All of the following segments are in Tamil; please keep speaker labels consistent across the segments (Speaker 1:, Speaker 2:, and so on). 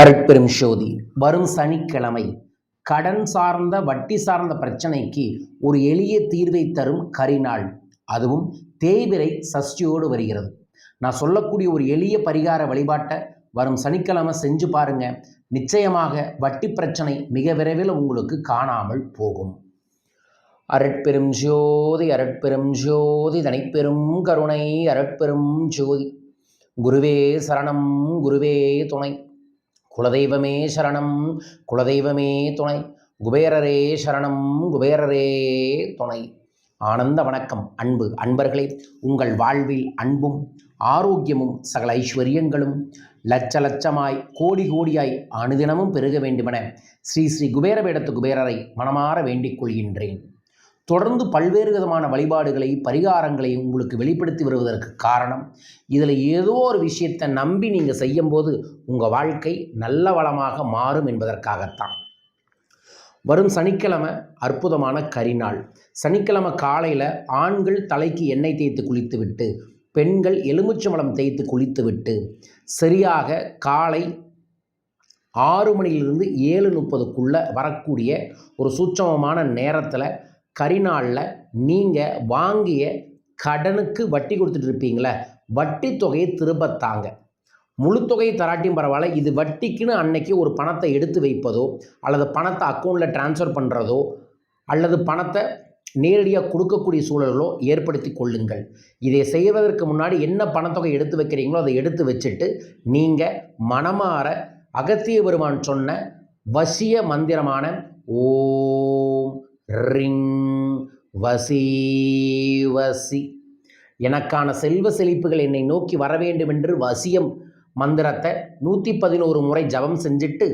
Speaker 1: அருட்பெரும் சோதி வரும் சனிக்கிழமை கடன் சார்ந்த வட்டி சார்ந்த பிரச்சனைக்கு ஒரு எளிய தீர்வை தரும் கரிநாள் அதுவும் தேய்பிரை சஷ்டியோடு வருகிறது. நான் சொல்லக்கூடிய ஒரு எளிய பரிகார வழிபாட்டை வரும் சனிக்கிழமை செஞ்சு பாருங்க. நிச்சயமாக வட்டி பிரச்சனை மிக விரைவில் உங்களுக்கு காணாமல் போகும். அரட்பெரும் ஜோதி அரட்பெரும் ஜோதி தனிப்பெரும் கருணை அரட்பெரும் ஜோதி குருவே சரணம் குருவே துணை. குலதெய்வமே சரணம் குலதெய்வமே துணை. குபேரரே சரணம் குபேரரே துணை. ஆனந்த வணக்கம் அன்பு அன்பர்களே. உங்கள் வாழ்வில் அன்பும் ஆரோக்கியமும் சகல ஐஸ்வர்யங்களும் லட்ச லட்சமாய் கோடி கோடியாய் அனுதினமும் பெருக வேண்டுமென ஸ்ரீ ஸ்ரீ குபேரவேடத்து குபேரரை மனமாற வேண்டிக் கொள்கின்றேன். தொடர்ந்து பல்வேறு விதமான வழிபாடுகளை பரிகாரங்களை உங்களுக்கு வெளிப்படுத்தி வருவதற்கு காரணம் இதில் ஏதோ ஒரு விஷயத்தை நம்பி நீங்கள் செய்யும்போது உங்கள் வாழ்க்கை நல்ல வளமாக மாறும் என்பதற்காகத்தான். வரும் சனிக்கிழமை அற்புதமான கரிநாள் சனிக்கிழமை காலையில் ஆண்கள் தலைக்கு எண்ணெய் தேய்த்து குளித்துவிட்டு பெண்கள் எலுமிச்சம்பழம் தேய்த்து குளித்துவிட்டு சரியாக காலை ஆறு மணியிலிருந்து ஏழு முப்பதுக்குள்ளே வரக்கூடிய ஒரு சூட்சமமான நேரத்தில் கரிநாளில் நீங்கள் வாங்கிய கடனுக்கு வட்டி கொடுத்துட்டு இருப்பீங்களே? வட்டி தொகையை திரும்ப தாங்க. முழு தொகையை தராட்டியும் பரவாயில்ல. இது வட்டிக்குன்னு அன்னைக்கு ஒரு பணத்தை எடுத்து வைப்பதோ அல்லது பணத்தை அக்கௌண்ட்டில் ட்ரான்ஸ்ஃபர் பண்ணுறதோ அல்லது பணத்தை நேரடியாக கொடுக்கக்கூடிய சூழல்களோ ஏற்படுத்தி கொள்ளுங்கள். இதை செய்வதற்கு முன்னாடி என்ன பணத்தொகை எடுத்து வைக்கிறீங்களோ அதை எடுத்து வச்சுட்டு நீங்கள் மனமாற அகத்திய பெருமான் சொன்ன வசிய மந்திரமான ஓம் ரிங் வசி வசி. எனக்கான செல்வ செழிப்புகள் என்னை நோக்கி வர வேண்டும் என்று வசியம் மந்திரத்தை நூற்றி பதினோரு முறை ஜபம் செஞ்சுட்டு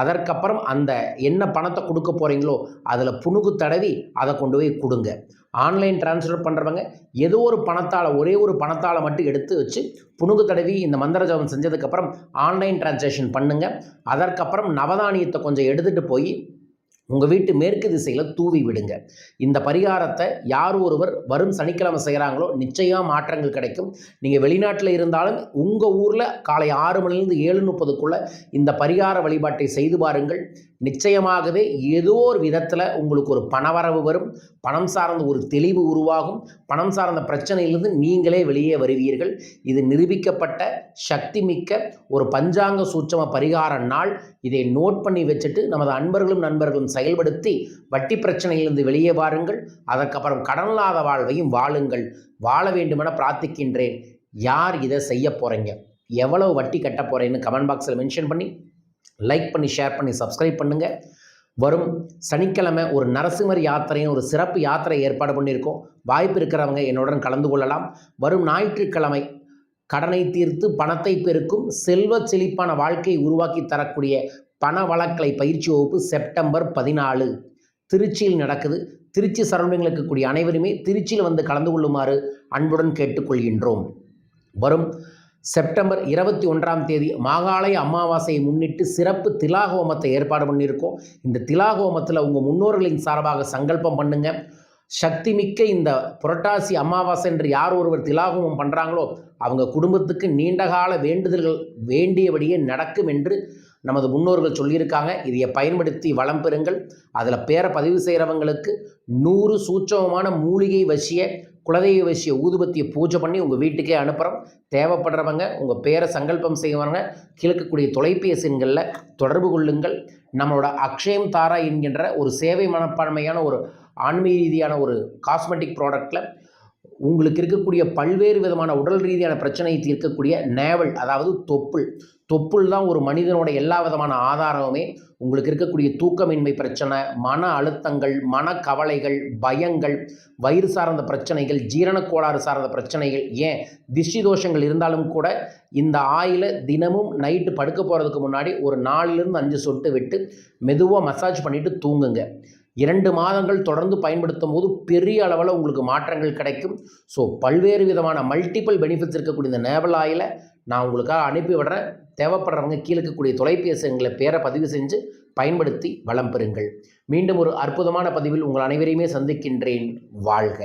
Speaker 1: அதற்கப்புறம் அந்த என்ன பணத்தை கொடுக்க போகிறீங்களோ அதில் புணுகு தடவி அதை கொண்டு போய் கொடுங்க. ஆன்லைன் டிரான்ஸ்ஃபர் பண்ணுறவங்க ஏதோ ஒரு பணத்தால் ஒரே ஒரு பணத்தால் மட்டும் எடுத்து வச்சு புணுகு தடவி இந்த மந்திர ஜபம் செஞ்சதுக்கப்புறம் ஆன்லைன் டிரான்சாக்ஷன் பண்ணுங்கள் அதற்கப்புறம் நவதானியத்தை கொஞ்சம் எடுத்துகிட்டு போய் உங்கள் வீட்டு மேற்கு திசையில் தூவி விடுங்க. இந்த பரிகாரத்தை யார் ஒருவர் வரும் சனிக்கிழமை செய்கிறாங்களோ நிச்சயம் மாற்றங்கள் கிடைக்கும். நீங்கள் வெளிநாட்டில் இருந்தாலும் உங்கள் ஊரில் காலை ஆறு மணிலேருந்து ஏழு முப்பதுக்குள்ளே இந்த பரிகார வழிபாட்டை செய்து பாருங்கள். நிச்சயமாகவே ஏதோ ஒரு விதத்தில் உங்களுக்கு ஒரு பணவரவு வரும். பணம் சார்ந்த ஒரு தெளிவு உருவாகும். பணம் சார்ந்த பிரச்சனையிலிருந்து நீங்களே வெளியே வருவீர்கள். இது நிரூபிக்கப்பட்ட சக்தி மிக்க ஒரு பஞ்சாங்க சூட்சம பரிகார நாள். இதை நோட் பண்ணி வச்சுட்டு நமது அன்பர்களும் நண்பர்களும் செயல்படுத்தி வட்டி பிரச்சனையிலிருந்து வெளியே வாருங்கள். அதற்கப்புறம் கடனில்லாத வாழ்வையும் வாழுங்கள். வாழ வேண்டுமென பிரார்த்திக்கின்றேன். யார் இதை செய்ய போகிறீங்க எவ்வளவு வட்டி கட்ட போகிறேன்னு கமெண்ட் பாக்ஸில் மென்ஷன் பண்ணி லைக் பண்ணி ஷேர் பண்ணி சப்ஸ்கிரைப் பண்ணுங்கள் வரும் சனிக்கிழமை ஒரு நரசிம்மர் யாத்திரையும் ஒரு சிறப்பு யாத்திரை ஏற்பாடு பண்ணியிருக்கோம். வாய்ப்பு இருக்கிறவங்க என்னுடன் கலந்து கொள்ளலாம். வரும் ஞாயிற்றுக்கிழமை கடனை தீர்த்து பணத்தை பெருக்கும். செல்வ செழிப்பான வாழ்க்கையை உருவாக்கி தரக்கூடிய பண வழக்கலை பயிற்சி வகுப்பு செப்டம்பர் பதினாலு. திருச்சியில் நடக்குது. திருச்சி சரௌண்டிங்கில் இருக்கக்கூடிய அனைவருமே திருச்சியில் வந்து கலந்து கொள்ளுமாறு அன்புடன் கேட்டுக்கொள்கின்றோம். வரும் செப்டம்பர் இருபத்தி ஒன்றாம் தேதி மாகாளய அமாவாசையை முன்னிட்டு சிறப்பு திலாகோமத்தை ஏற்பாடு பண்ணியிருக்கோம். இந்த திலாகோமத்தில் உங்கள் முன்னோர்களின் சார்பாக சங்கல்பம் பண்ணுங்க. சக்தி மிக்க இந்த புரட்டாசி அமாவாசை என்று யார் ஒருவர் திலாகோமம் பண்ணுறாங்களோ அவங்க குடும்பத்துக்கு நீண்டகால வேண்டுதல்கள் வேண்டியபடியே நடக்கும் என்று நமது முன்னோர்கள் சொல்லியிருக்காங்க இதை பயன்படுத்தி வளம் பெறுங்கள். அதில் பேரை பதிவு செய்கிறவங்களுக்கு நூறு சூட்சமமான மூலிகை வசிய குலதெய்வ வசிய ஊதுபத்தியை பூஜை பண்ணி உங்கள் வீட்டுக்கே அனுப்புகிறோம் தேவைப்படுறவங்க உங்கள் பேரை சங்கல்பம் செய்வாங்க கிழக்கக்கூடிய தொலைபேசி எண்களில் தொடர்பு கொள்ளுங்கள். நம்மளோட அக்ஷயம் தாரா என்கின்ற ஒரு சேவை மனப்பான்மையான ஒரு ஆன்மீக ரீதியான ஒரு காஸ்மெட்டிக் ப்ராடக்டில் உங்களுக்கு இருக்கக்கூடிய பல்வேறு விதமான உடல் ரீதியான பிரச்சனையை தீர்க்கக்கூடிய நேவல் அதாவது தொப்புள். தொப்புள் தான் ஒரு மனிதனோட எல்லா விதமான ஆதாரமுமே. உங்களுக்கு இருக்கக்கூடிய தூக்கமின்மை பிரச்சனை மன அழுத்தங்கள் மன கவலைகள் பயங்கள் வயிறு சார்ந்த பிரச்சனைகள் ஜீரணக்கோளாறு சார்ந்த பிரச்சனைகள் ஏன்? திஷ்டி தோஷங்கள் இருந்தாலும் கூட இந்த ஆயிலை தினமும் நைட்டு படுக்க போகிறதுக்கு முன்னாடி ஒரு நாலுலேருந்து அஞ்சு சொட்டு விட்டு மெதுவாக மசாஜ் பண்ணிவிட்டு தூங்குங்க. இரண்டு மாதங்கள் தொடர்ந்து பயன்படுத்தும் போது பெரிய அளவில் உங்களுக்கு மாற்றங்கள் கிடைக்கும். ஸோ பல்வேறு விதமான மல்டிபிள் பெனிஃபிட்ஸ் இருக்கக்கூடிய இந்த நேவல் ஆயிலை நான் உங்களுக்காக அனுப்பி விடுறேன். தேவைப்படுறவங்க கீழே இருக்கக்கூடிய தொலைபேசி எங்களை பேரை பதிவு செஞ்சு பயன்படுத்தி வளம் பெறுங்கள். மீண்டும் ஒரு அற்புதமான பதிவில் உங்கள் அனைவரையுமே சந்திக்கின்றேன். வாழ்க!